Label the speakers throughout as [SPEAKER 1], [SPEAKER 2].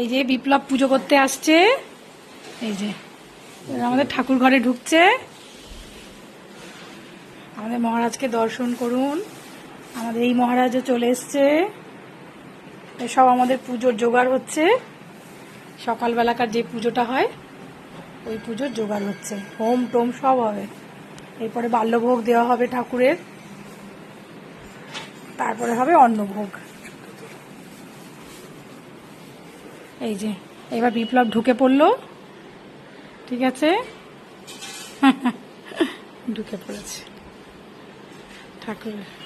[SPEAKER 1] এই যে বিপ্লব পুজো করতে আসছে। এই যে আমাদের ঠাকুর ঘরে ঢুকছে। আমাদের মহারাজকে দর্শন করুন। আমাদের এই মহারাজও চলে এসছে। সব আমাদের পুজোর জোগাড় হচ্ছে। সকালবেলাকার যে পুজোটা হয়, ওই পুজোর জোগাড় হচ্ছে। হোম টোম সব হবে। এরপরে বাল্যভোগ দেওয়া হবে ঠাকুরের। তারপরে হবে অন্নভোগ। এই যে এবার বিপ্লব ঢুকে পড়ল। ঠিক আছে? ঢুকে পড়েছে। ঠাকুরের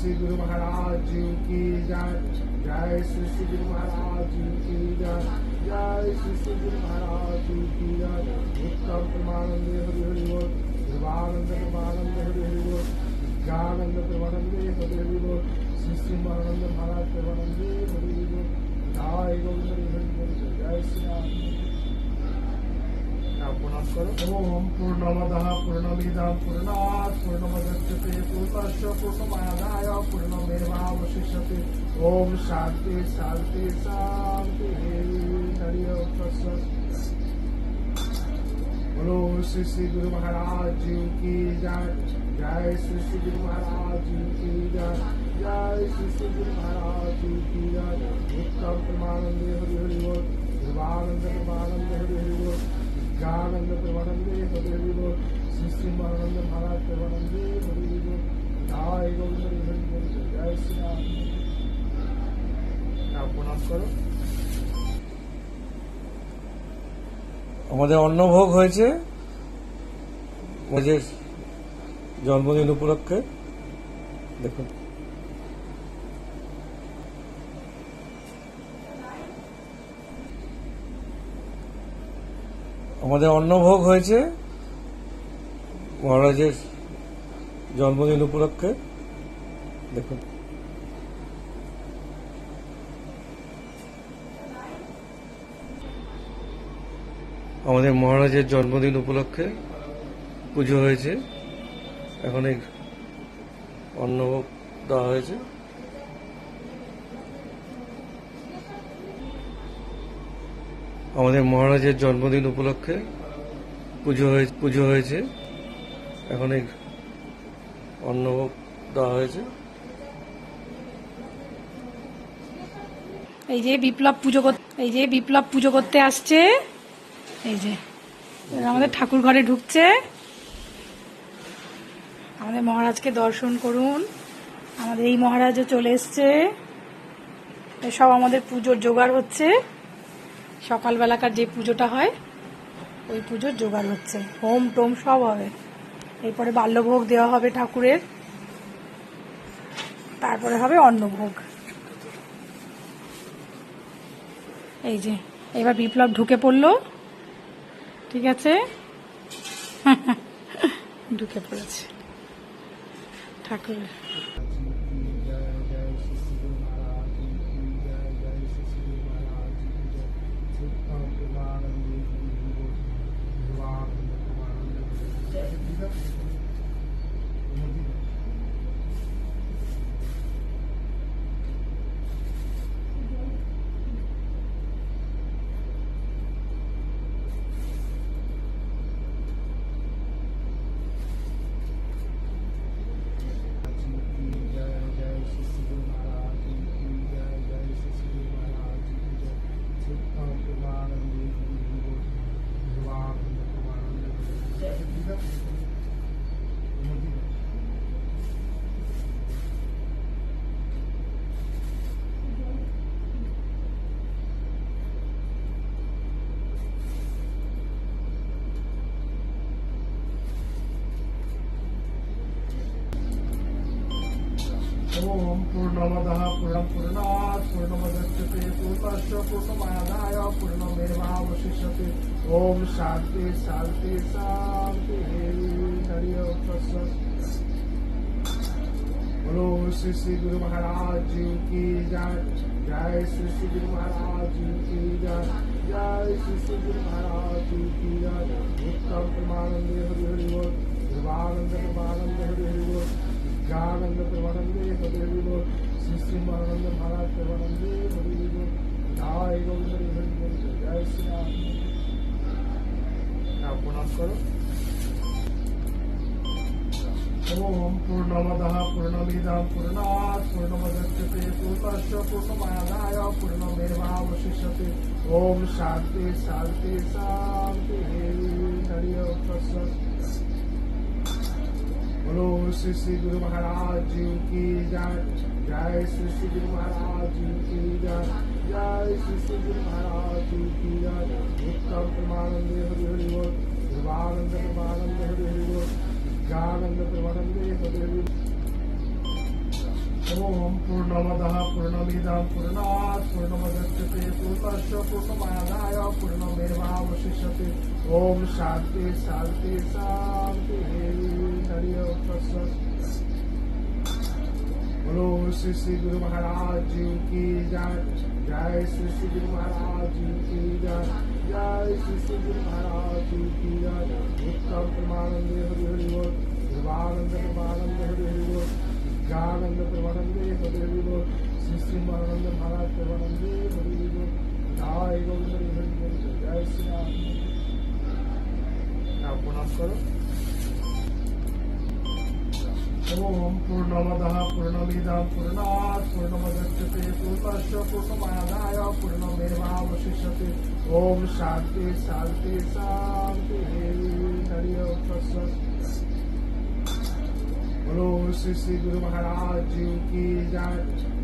[SPEAKER 2] श्री गुरु महाराज की जय। जय श्री श्री गुरु महाराज की जय। जय श्री श्री गुरु महाराज की जय। उत्तम प्रमानंद हरि हरि बोल। देवानंद प्रमानंद हरि हरि बोल। ज्ञानंद प्रमानंदे हरि हरि बोल। श्री श्री महानंद महाराज प्रमानंदे हरि हरि बोल। जय गोविंद हरि हरि बोल। जय श्री राम। प्रणाम करो ओम पूर्णमद पूर्णमिद पूर्णात् पूर्णमदच्यते पूर्णश्च पूर्णमादाय पूर्णमेवावशिष्यते ओम शांति शांति शांति बोलो श्री श्री गुरु महाराज जी की जय जय श्री श्री गुरु महाराज जी की जय जय श्री श्री गुरु महाराज जी की जय उत्तम परमानंद हरि हरि बोल परमानंद परमानंद हरि हरि बोल ज्ञानंद प्रमानंदे हरि हरि बोल श्री श्री महानंद महाराज प्रमानंदे हरि हरि बोल जय गोविंद हरि हरि बोल जय श्री राम now প্রণাম করো
[SPEAKER 3] আমাদের অন্নভোগ হয়েছে আমাদের জন্মদিন উপলক্ষে দেখুন আমাদের অন্নভোগ হয়েছে। মহারাজের জন্মদিন উপলক্ষে। দেখুন। আমাদের মহারাজের জন্মদিন উপলক্ষে পুজো হয়েছে। এখন এই অন্নভোগ দেওয়া হয়েছে। আমাদের মহারাজের জন্মদিন উপলক্ষে পুজো হয়েছে পুজো হয়েছে। এখন এই অন্নভোগ দেওয়া হয়েছে।
[SPEAKER 1] এই যে বিপ্লব পুজো এই যে বিপ্লব পুজো করতে আসছে। এই যে আমাদের ঠাকুর ঘরে ঢুকছে। আমাদের মহারাজকে দর্শন করুন। আমাদের এই মহারাজও চলে এসছে। সব আমাদের পুজোর জোগাড় হচ্ছে। সকালবেলাকার যে পুজোটা হয়, ওই পুজোর জোগাড় হচ্ছে। হোম টোম সব হবে। এরপরে বাল্যভোগ দেওয়া হবে ঠাকুরের। তারপরে হবে অন্নভোগ। এই যে, এবার বিপ্লব ঢুকে পড়ল। ঠিক আছে? ঢুকে পড়েছে। ঠাকুর।
[SPEAKER 2] ओम पूर्णमदः पूर्णं पूर्णात् पूर्णमदच्यते पूर्णस्य पूर्णमादाय पूर्णमेवावशिष्यते ओम शांति शांति शांति बोलो, श्री श्री गुरु महाराज जी की जय। जय श्री श्री गुरु महाराज जी की जय। जय श्री श्री गुरु महाराज जी की जय। उत्तम प्रमानंदे हरि हरि बोल। देवानंद प्रमानंद हरि हरि बोल। जहानंद प्रमानंदे हरिदेव श्री महानंद महाराज प्रमानंदे हरिदेव जय गोविंद हरिदेव जय श्री राम प्रणाम करो ओम पूर्णमद पूर्णमीदा पूर्णात् पूर्णमदच्यते पूर्णश्च पूर्णमादाय पूर्णमेवावशिष्यते ओम शांति शांति शांति हरि हरि बोलो, श्री श्री गुरु महाराज जी की जय। जय श्री श्री गुरु महाराज जी की जय। जय श्री श्री गुरु महाराज जी की जय। उत्तम प्रमानंदे हरि हरि बोल। देवानंद प्रमानंद हरि हरि बोल। जानंद परमानंद हरि हरि ओम पूर्णमद पूर्णमिदं पूर्णात् पूर्णमदच्यते पूर्णस्य पूर्णमादाय पूर्णमेवावशिष्यते। ओम शांति शांति शांति। बोलो श्री श्री गुरु महाराज जी की जय। जय श्री श्री गुरु महाराज जी की जय। जय श्री श्री गुरु महाराज जी की जय। उत्तम प्रमानंदे हरि हरि बोल। देवानंद प्रमानंद हरि जहानंद प्रमानंदे हरिदेव श्री श्रीमानंद महाराज प्रमानंदे हरिदेव जय गोविंद जय श्री राम प्रणाम करो ओम पूर्णमद पूर्णमीदा पूर्णात् पूर्णमदच्यते पूर्णश्च पूर्णमादाय पूर्णमेवावशिष्यते ओम शांति शांति शांति हरि हरि तत्सत् बोलो श्री श्री गुरु महाराज जी की जय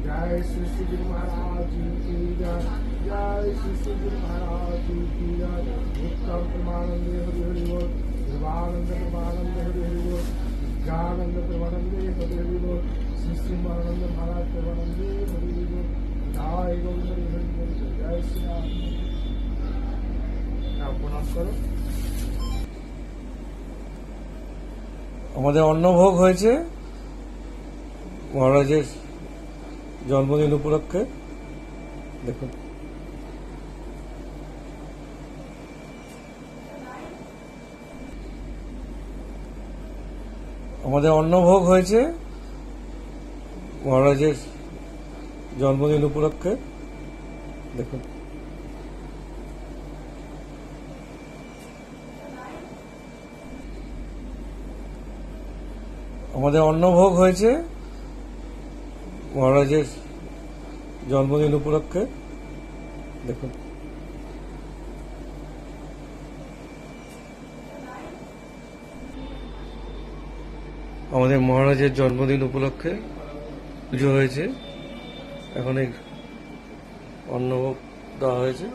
[SPEAKER 2] जय श्री श्री गुरु महाराज जी की जय जय श्री श्री गुरु महाराज जी की जय उत्तम प्रमानंदे हरि हरि बोल देवानंद प्रमानंद हरि हरि बोल ज्ञानंद प्रमानंदे हरि हरि बोल श्री श्री महानंद महाराज प्रमानंदे हरि हरि बोल जय गोविंद हरि हरि बोल जय श्री राम now প্রণাম করো
[SPEAKER 3] আমাদের অন্নভোগ হয়েছে মহারাজের জন্মদিন উপলক্ষে দেখুন। আমাদের অন্নভোগ হয়েছে মহারাজের জন্মদিন উপলক্ষে দেখুন। আমাদের অন্নভোগ হয়েছে মহারাজের জন্মদিন উপলক্ষে, দেখুন। আমাদের মহারাজের জন্মদিন উপলক্ষে পুজো হয়েছে। এখন এই অন্নভোগ দেওয়া হয়েছে।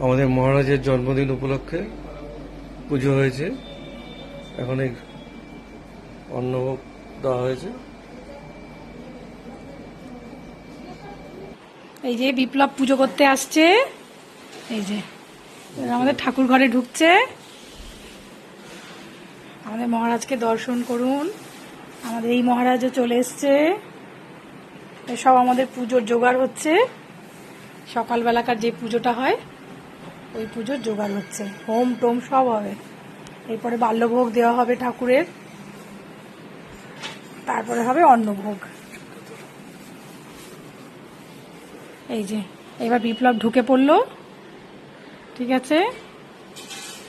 [SPEAKER 3] আমাদের মহারাজের জন্মদিন উপলক্ষে পুজো হয়েছে। এখন এই অন্নভোগ দেওয়া হয়েছে।
[SPEAKER 1] এই যে বিপ্লব পুজো করতে আসছে। এই যে আমাদের ঠাকুর ঘরে ঢুকছে। আমাদের মহারাজকে দর্শন করুন। আমাদের এই মহারাজও চলে এসছে। সব আমাদের পুজোর জোগাড় হচ্ছে। সকালবেলাকার যে পুজোটা হয়, ওই পুজোর জোগাড় হচ্ছে। হোম টোম সব হবে। এরপরে বাল্যভোগ দেওয়া হবে ঠাকুরের। তারপরে হবে অন্নভোগ। এই যে, এবার বিপ্লব ঢুকে পড়ল। ঠিক আছে?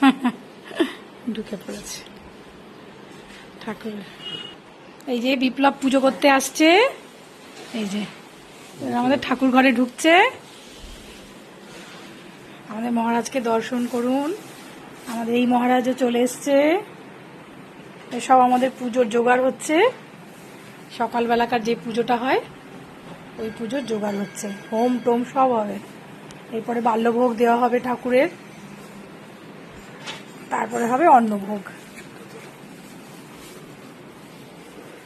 [SPEAKER 1] ঢুকে পড়েছে। ঠাকুর। এই যে বিপ্লব পুজো করতে আসছে। এই যে আমাদের ঠাকুর ঘরে ঢুকছে। আমাদের মহারাজকে দর্শন করুন। আমাদের এই মহারাজও চলে এসছে। সব আমাদের পুজোর জোগাড় হচ্ছে। সকালবেলাকার যে পুজোটা হয়, ওই পুজোর জোগাড় হচ্ছে। হোম টোম সব হবে। এরপরে বাল্যভোগ দেওয়া হবে ঠাকুরের। তারপরে হবে অন্নভোগ।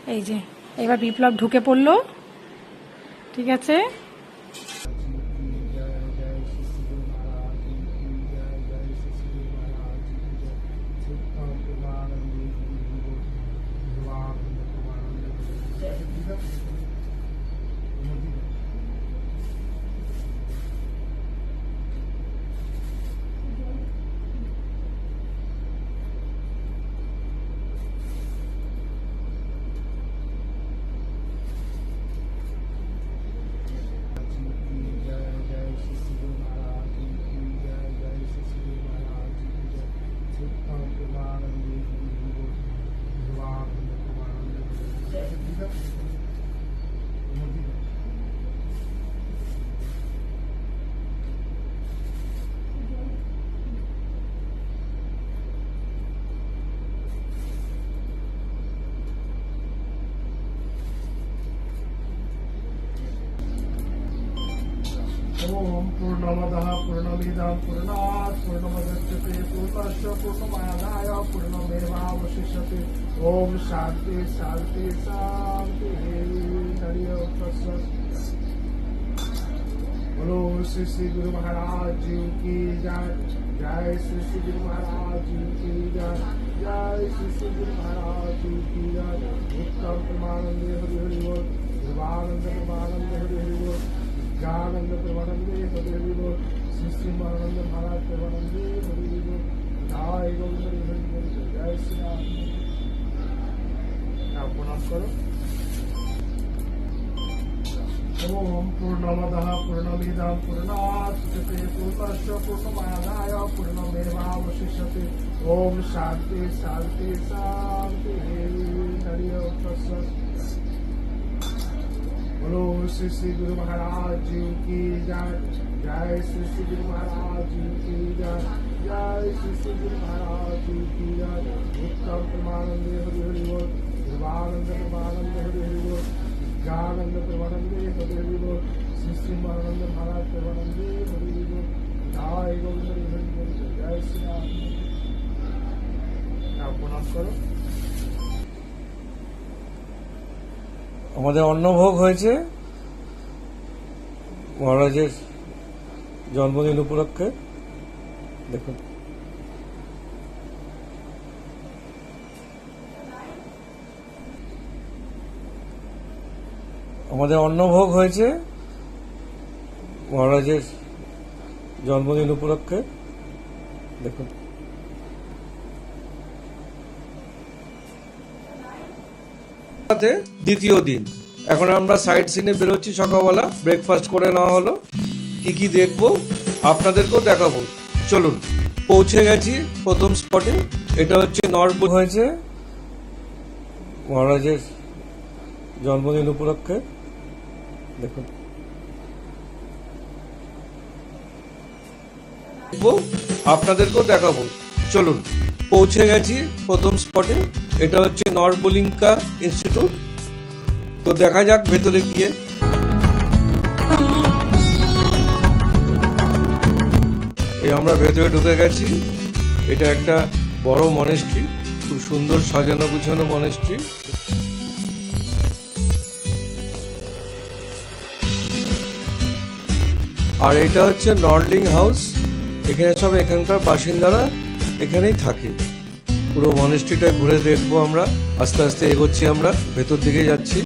[SPEAKER 1] এই যে, এবার বিপ্লব ঢুকে পড়ল। ঠিক আছে?
[SPEAKER 2] ओम पूर्णमद पूर्णमिदं पूर्णात् पूर्णमदच्यते पूर्णस्य पूर्णमादाय पूर्णमेवावशिष्यते। ओम शांति शांति शांति। बोलो श्री श्री गुरु महाराज जी की जय। जय श्री श्री गुरु महाराज जी की जय। जय श्री श्री गुरु महाराज जी की जय। उत्तम प्रमानंदे हरि हरि बोल। प्रमानंद हरि हरि बोल। ज्ञानंद प्रमानंदे हरि हरि बोल श्री श्री महानंद महाराज प्रमानंदे हरि हरि बोल जय गोविंद हरि हरि बोल जय श्री राम आप प्रणाम करो ओम पूर्णमदः पूर्णमिदं पूर्णात् पूर्णस्य पूर्णमादाय पूर्णमेवावशिष्यते ओम शांति शांति शांति हरि ओम तत्सत् बोलो श्री श्री गुरु महाराज जी की जय। जय श्री श्री गुरु महाराज जी की जय। जय श्री श्री गुरु महाराज जी की जय। उत्तम प्रमानंदे हरि हरि बोल। देवानंद प्रमानंद हरि हरि बोल। ज्ञानंद प्रमानंदे हरि हरि बोल। श्री श्री महानंद महाराज प्रमानंदे हरि हरि बोल। जय गोविंद हरि हरि बोल। जय श्री राम। प्रणाम करो।
[SPEAKER 3] আমাদের অন্নভোগ হয়েছে। মহারাজের জন্মদিন উপলক্ষে। দেখুন। আমাদের অন্নভোগ হয়েছে। মহারাজের জন্মদিন উপলক্ষে। দেখুন। সাথে দ্বিতীয় দিন। এখন আমরা সাইড সিনে বেরোচ্ছি সকালবেলা। ব্রেকফাস্ট করে নেওয়া হলো। কি কি দেখব আপনাদেরকেও দেখাবো। চলুন, পৌঁছে গেছি প্রথম স্পটে এটা হচ্ছে নরপুর হয়েছে। মহারাজের জন্মদিন উপলক্ষে। দেখুন। আপনাদেরকেও দেখাবো। চলুন, পৌঁছে গেছি প্রথম স্পটে এটা হচ্ছে নরবলিঙ্কা ইনস্টিটিউট তো দেখা যাক ভেতরে গিয়ে। এই আমরা ভেতরে ঢুকে গেছি। এটা একটা বড় মনেস্ট্রি খুব সুন্দর সাজানো গুছানো মনেস্ট্রি আর এটা হচ্ছে নর্লিং হাউস। এখানে সব এখানকার বাসিন্দারা এখানেই থাকি। পুরো মনেস্ট্রিটা ঘুরে দেখব আমরা আস্তে আস্তে এগোচ্ছি আমরা ভেতর দিকে যাচ্ছি।